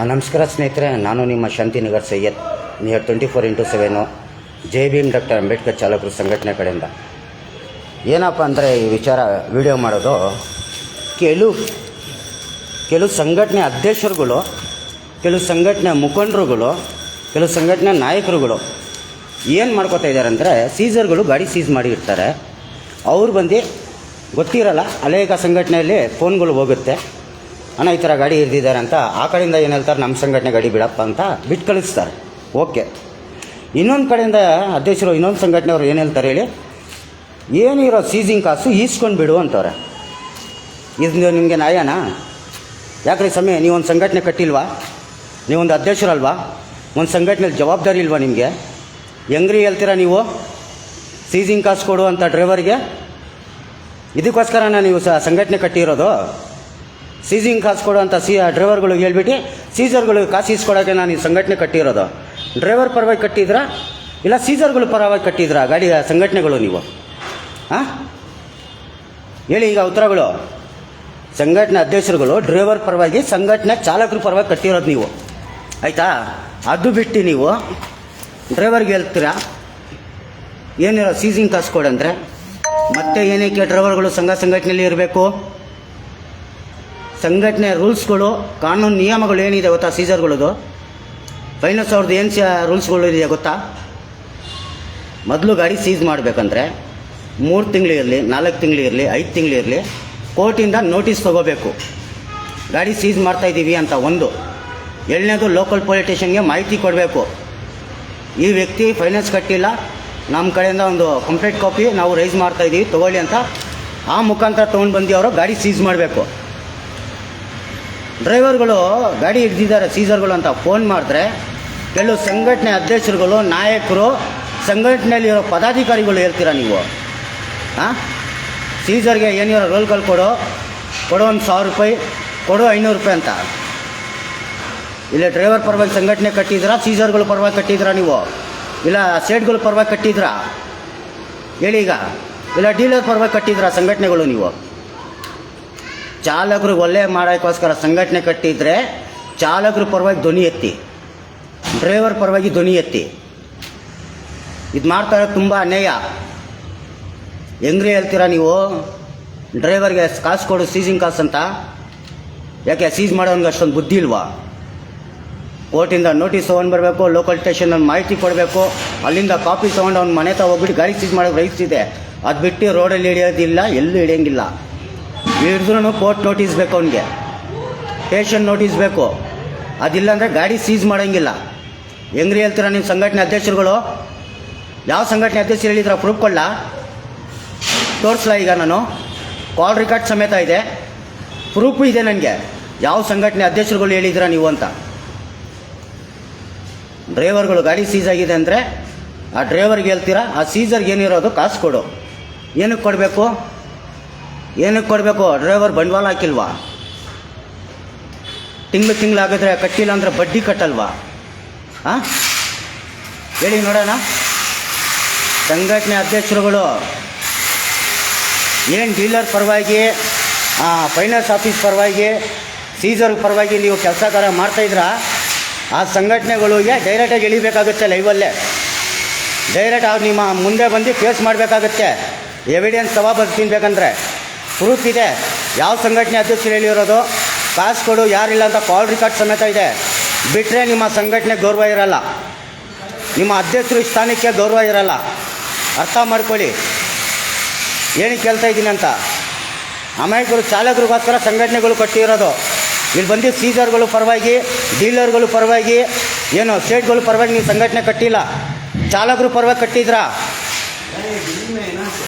ನಮಸ್ಕಾರ ಸ್ನೇಹಿತರೆ, ನಾನು ನಿಮ್ಮ Shantinagar Syed. Near twenty four into seven J B M doctor Ambedkar ಚಾಲಕರು ಸಂಘಟನೆ ಕಡೆಯಿಂದ. ಏನಪ್ಪ ಅಂದರೆ ಈ ವಿಚಾರ, ವಿಡಿಯೋ ಮಾಡೋದು, ಕೆಲವು ಕೆಲವು ಸಂಘಟನೆ ಅಧ್ಯಕ್ಷರುಗಳು, ಕೆಲವು ಸಂಘಟನೆ ಮುಖಂಡರುಗಳು, ಕೆಲವು ಸಂಘಟನೆ ನಾಯಕರುಗಳು ಏನು ಮಾಡ್ಕೋತಾ ಇದ್ದಾರೆ ಅಂದರೆ ಸೀಸರ್ಗಳು ಗಾಡಿ ಸೀಸ್ ಮಾಡಿರ್ತಾರೆ ಅವ್ರು ಬಂದು ಗೊತ್ತಿರಲ್ಲ, ಅನೇಕ ಸಂಘಟನೆಯಲ್ಲಿ ಫೋನ್ಗಳು ಹೋಗುತ್ತೆ. ಅಣ್ಣ, ಈ ಥರ ಗಾಡಿ ಹಿಡ್ದಿದ್ದಾರೆ ಅಂತ ಆ ಕಡೆಯಿಂದ ಏನು ಹೇಳ್ತಾರೆ? ನಮ್ಮ ಸಂಘಟನೆ ಗಾಡಿ ಬಿಡಪ್ಪ ಅಂತ ಬಿಟ್ಟು ಕಳಿಸ್ತಾರೆ. ಓಕೆ. ಇನ್ನೊಂದು ಕಡೆಯಿಂದ ಅಧ್ಯಕ್ಷರು, ಇನ್ನೊಂದು ಸಂಘಟನೆಯವರು ಏನು ಹೇಳ್ತಾರೆ ಹೇಳಿ? ಏನಿರೋ ಸೀಸಿಂಗ್ ಕಾಸು ಈಸ್ಕೊಂಡು ಬಿಡು ಅಂತವ್ರೆ. ಇದು ನಿಮಗೆ ನ್ಯಾಯನಾ? ಯಾಕ್ರಿ ಸಮಯ ನೀವೊಂದು ಸಂಘಟನೆ ಕಟ್ಟಿಲ್ವಾ? ನೀವೊಂದು ಅಧ್ಯಕ್ಷರಲ್ವಾ? ಒಂದು ಸಂಘಟನೆಯಲ್ಲಿ ಜವಾಬ್ದಾರಿ ಇಲ್ವಾ ನಿಮಗೆ? ಹೆಂಗ್ರಿ ಹೇಳ್ತೀರಾ ನೀವು? ಸೀಸಿಂಗ್ ಕಾಸು ಕೊಡು ಅಂತ ಡ್ರೈವರ್ಗೆ ಇದಕ್ಕೋಸ್ಕರನ ನೀವು ಸಂಘಟನೆ ಕಟ್ಟಿರೋದು? ಸೀಸಿಂಗ್ ಕಾಸು ಕೊಡು ಅಂತ ಸಿ ಡ್ರೈವರ್ಗಳಿಗೆ ಹೇಳ್ಬಿಟ್ಟು ಸೀಸರ್ಗಳಿಗೆ ಕಾಸು ಈಸ್ಕೊಡೋಕ್ಕೆ ನಾನು ಈ ಸಂಘಟನೆ ಕಟ್ಟಿರೋದು. ಡ್ರೈವರ್ ಪರವಾಗಿ ಕಟ್ಟಿದ್ರಾ? ಇಲ್ಲ ಸೀಸರ್ಗಳು ಪರವಾಗಿ ಕಟ್ಟಿದ್ರಾ? ಗಾಡಿ ಸಂಘಟನೆಗಳು ನೀವು? ಹಾಂ ಹೇಳಿ ಈಗ ಉತ್ತರಗಳು. ಸಂಘಟನೆ ಅಧ್ಯಕ್ಷರುಗಳು, ಡ್ರೈವರ್ ಪರವಾಗಿ ಸಂಘಟನೆ ಚಾಲಕರ ಪರವಾಗಿ ಕಟ್ಟಿರೋದು ನೀವು. ಆಯಿತಾ? ಅದು ಬಿಟ್ಟು ನೀವು ಡ್ರೈವರ್ಗೆ ಹೇಳ್ತೀರಾ? ಏನಿರೋ ಸೀಸಿಂಗ್ ಕಾಸು ಕೊಡಂದ್ರೆ ಮತ್ತೆ ಏನಕ್ಕೆ ಡ್ರೈವರ್ಗಳು ಸಂಘ ಸಂಘಟನೆಯಲ್ಲಿ ಇರಬೇಕು? ಸಂಘಟನೆ ರೂಲ್ಸ್ಗಳು, ಕಾನೂನು ನಿಯಮಗಳು ಏನಿದೆ ಗೊತ್ತಾ ಸೀಸರ್ಗಳದು? ಫೈನಾನ್ಸ್ ಅವ್ರದ್ದು ಏನು ರೂಲ್ಸ್ಗಳು ಇದೆಯಾ ಗೊತ್ತಾ? ಮೊದಲು ಗಾಡಿ ಸೀಸ್ ಮಾಡಬೇಕಂದ್ರೆ ಮೂರು ತಿಂಗಳಿರಲಿ ನಾಲ್ಕು ತಿಂಗಳಿರಲಿ ಐದು ತಿಂಗಳಿರಲಿ ಕೋರ್ಟಿಂದ ನೋಟಿಸ್ ತೊಗೋಬೇಕು. ಗಾಡಿ ಸೀಸ್ ಮಾಡ್ತಾ ಇದ್ದೀವಿ ಅಂತ ಒಂದು. ಎರಡನೇದು ಲೋಕಲ್ ಪೊಲೀಸ್ ಸ್ಟೇಷನ್ಗೆ ಮಾಹಿತಿ ಕೊಡಬೇಕು. ಈ ವ್ಯಕ್ತಿ ಫೈನಾನ್ಸ್ ಕಟ್ಟಿಲ್ಲ ನಮ್ಮ ಕಡೆಯಿಂದ ಒಂದು ಕಂಪ್ಲೇಂಟ್ ಕಾಪಿ ನಾವು ರೈಸ್ ಮಾಡ್ತಾ ಇದ್ದೀವಿ ತೊಗೊಳ್ಳಿ ಅಂತ ಆ ಮುಖಾಂತರ ತೊಗೊಂಡು ಬಂದು ಅವರು ಗಾಡಿ ಸೀಸ್ ಮಾಡಬೇಕು. ಡ್ರೈವರ್ಗಳು ಗಾಡಿ ಹಿಡ್ದಿದ್ದಾರೆ, ಸೀಸರ್ಗಳು ಅಂತ ಫೋನ್ ಮಾಡಿದ್ರೆ ಕೆಲವು ಸಂಘಟನೆ ಅಧ್ಯಕ್ಷರುಗಳು, ನಾಯಕರು, ಸಂಘಟನೆಯಲ್ಲಿರೋ ಪದಾಧಿಕಾರಿಗಳು ಹೇಳ್ತೀರಾ ನೀವು? ಹಾಂ ಸೀಸರ್ಗೆ ಏನಿರೋ ರೋಲ್ಗಳು ಕೊಡು. ಕೊಡು ಒಂದು ಸಾವಿರ ರೂಪಾಯಿ, ಕೊಡು ಐನೂರು ರೂಪಾಯಿ ಅಂತ. ಇಲ್ಲ, ಡ್ರೈವರ್ ಪರವಾಗಿ ಸಂಘಟನೆ ಕಟ್ಟಿದ್ರಾ ಸೀಸರ್ಗಳು ಪರವಾಗಿ ಕಟ್ಟಿದ್ರಾ ನೀವು? ಇಲ್ಲ, ಸೇಟ್ಗಳು ಪರವಾಗಿ ಕಟ್ಟಿದ್ರಾ ಹೇಳಿ ಈಗ. ಇಲ್ಲ, ಡೀಲರ್ ಪರವಾಗಿ ಕಟ್ಟಿದ್ರಾ ಸಂಘಟನೆಗಳು ನೀವು? ಚಾಲಕರು ಒಳ್ಳೆ ಮಾಡೋಕ್ಕೋಸ್ಕರ ಸಂಘಟನೆ ಕಟ್ಟಿದ್ರೆ ಚಾಲಕರ ಪರವಾಗಿ ಧ್ವನಿ ಎತ್ತಿ, ಡ್ರೈವರ್ ಪರವಾಗಿ ಧ್ವನಿ ಎತ್ತಿ. ಇದು ಮಾಡ್ತಾ ಇರೋದು ತುಂಬ ಅನ್ಯಾಯ. ಹೆಂಗ್ರಿ ಹೇಳ್ತೀರಾ ನೀವು? ಡ್ರೈವರ್ಗೆ ಕಾಸು ಕೊಡು, ಸೀಸಿಂಗ್ ಕಾಸು ಅಂತ. ಯಾಕೆ ಸೀಸ್ ಮಾಡೋನ್ಗೆ ಅಷ್ಟೊಂದು ಬುದ್ಧಿ ಇಲ್ವಾ? ಕೋರ್ಟಿಂದ ನೋಟಿಸ್ ತೊಗೊಂಡು ಬರಬೇಕು ಲೋಕಲ್ ಸ್ಟೇಷನ್ ಮಾಹಿತಿ ಕೊಡಬೇಕು. ಅಲ್ಲಿಂದ ಕಾಪಿ ತೊಗೊಂಡು ಅವ್ನ ಮನೆ ತ ಹೋಗ್ಬಿಟ್ಟು ಗಾಡಿ ಸೀಸ್ ಮಾಡೋಕೆ ರೈಸ್ ಇದೆ. ಅದು ಬಿಟ್ಟು ರೋಡಲ್ಲಿ ಹಿಡಿಯೋದಿಲ್ಲ, ಎಲ್ಲೂ ಹಿಡಿಯೋಂಗಿಲ್ಲ. ಹಿಡಿದ್ರೂ ಕೋರ್ಟ್ ನೋಟಿಸ್ ಬೇಕು ಅವನಿಗೆ. ಸ್ಟೇಷನ್ ನೋಟಿಸ್ ಬೇಕು. ಅದಿಲ್ಲ ಅಂದರೆ ಗಾಡಿ ಸೀಸ್ ಮಾಡೋಂಗಿಲ್ಲ. ಹೆಂಗ್ರಿ ಹೇಳ್ತೀರ ನಿಮ್ಮ ಸಂಘಟನೆ ಅಧ್ಯಕ್ಷರುಗಳು? ಯಾವ ಸಂಘಟನೆ ಅಧ್ಯಕ್ಷರು ಹೇಳಿದ್ರ ಪ್ರೂಫ್ ಕೊಡಲ? ತೋರಿಸ್ಲಾ ಈಗ ನಾನು. ಕಾಲ್ ರೆಕಾರ್ಡ್ ಸಮೇತ ಇದೆ. ಪ್ರೂಫ್ ಇದೆ ನನಗೆ. ಯಾವ ಸಂಘಟನೆ ಅಧ್ಯಕ್ಷರುಗಳು ಹೇಳಿದ್ರ ನೀವು ಅಂತ. ಡ್ರೈವರ್ಗಳು ಗಾಡಿ ಸೀಸ್ ಆಗಿದೆ ಅಂದರೆ ಆ ಡ್ರೈವರ್ಗೆ ಹೇಳ್ತೀರಾ, ಆ ಸೀಸರ್ಗೆ ಏನಿರೋದು ಕಾಸು ಕೊಡು. ಏನಕ್ಕೆ ಕೊಡಬೇಕು? ಏನಕ್ಕೆ ಕೊಡಬೇಕು? ಡ್ರೈವರ್ ಬಂಡವಾಳ ಹಾಕಿಲ್ವಾ? ತಿಂಗಳು ತಿಂಗಳು ಆಗಿದ್ರೆ ಕಟ್ಟಿಲ್ಲ ಅಂದರೆ ಬಡ್ಡಿ ಕಟ್ಟಲ್ವಾ? ಹಾಂ ಹೇಳಿ ನೋಡೋಣ. ಸಂಘಟನೆ ಅಧ್ಯಕ್ಷರುಗಳು ಏನು ಡೀಲರ್ ಪರವಾಗಿ ಫೈನಾನ್ಸ್ ಆಫೀಸ್ ಪರವಾಗಿ ಸೀಸರ್ ಪರವಾಗಿ ನೀವು ಕೆಲಸ ಕಾರ್ಯ ಮಾಡ್ತಾಯಿದ್ರಾ ಆ ಸಂಘಟನೆಗಳಿಗೆ ಡೈರೆಕ್ಟಾಗಿ ಇಳಿಬೇಕಾಗುತ್ತೆ ಲೈವಲ್ಲೇ ಡೈರೆಕ್ಟ್ ಅವ್ರು ನಿಮ್ಮ ಮುಂದೆ ಬಂದು ಫೇಸ್ ಮಾಡಬೇಕಾಗುತ್ತೆ. ಎವಿಡೆನ್ಸ್ ಸಭಾಬದ್ದು ತಿನ್ಬೇಕಂದ್ರೆ. ಪ್ರೂಫ್ ಇದೆ. ಯಾವ ಸಂಘಟನೆ ಅಧ್ಯಕ್ಷರು ಹೇಳಿರೋದು? ಕಾಸು ಕೊಡು, ಯಾರಿಲ್ಲ ಅಂತ ಕಾಲ್ ರೆಕಾರ್ಡ್ ಸಮೇತ ಇದೆ. ಬಿಟ್ಟರೆ ನಿಮ್ಮ ಸಂಘಟನೆ ಗೌರವ ಇರಲ್ಲ. ನಿಮ್ಮ ಅಧ್ಯಕ್ಷರು ಸ್ಥಾನಕ್ಕೆ ಗೌರವ ಇರಲ್ಲ. ಅರ್ಥ ಮಾಡ್ಕೊಳ್ಳಿ. ಏನಕ್ಕೆ ಕೇಳ್ತಾ ಇದ್ದೀನಿ ಅಂತ? ಅಮಾಯಕರು, ಚಾಲಕರಿಗೋಸ್ಕರ ಸಂಘಟನೆಗಳು ಕಟ್ಟಿರೋದು. ಇಲ್ಲಿ ಬಂದು ಸೀಸರ್ಗಳು ಪರವಾಗಿ, ಡೀಲರ್ಗಳು ಪರವಾಗಿ, ಏನು, ಸ್ಟೇಟ್ಗಳು ಪರವಾಗಿ ನೀವು ಸಂಘಟನೆ ಕಟ್ಟಿಲ್ಲ. ಚಾಲಕರು ಪರವಾಗಿ ಕಟ್ಟಿದ್ರಾ?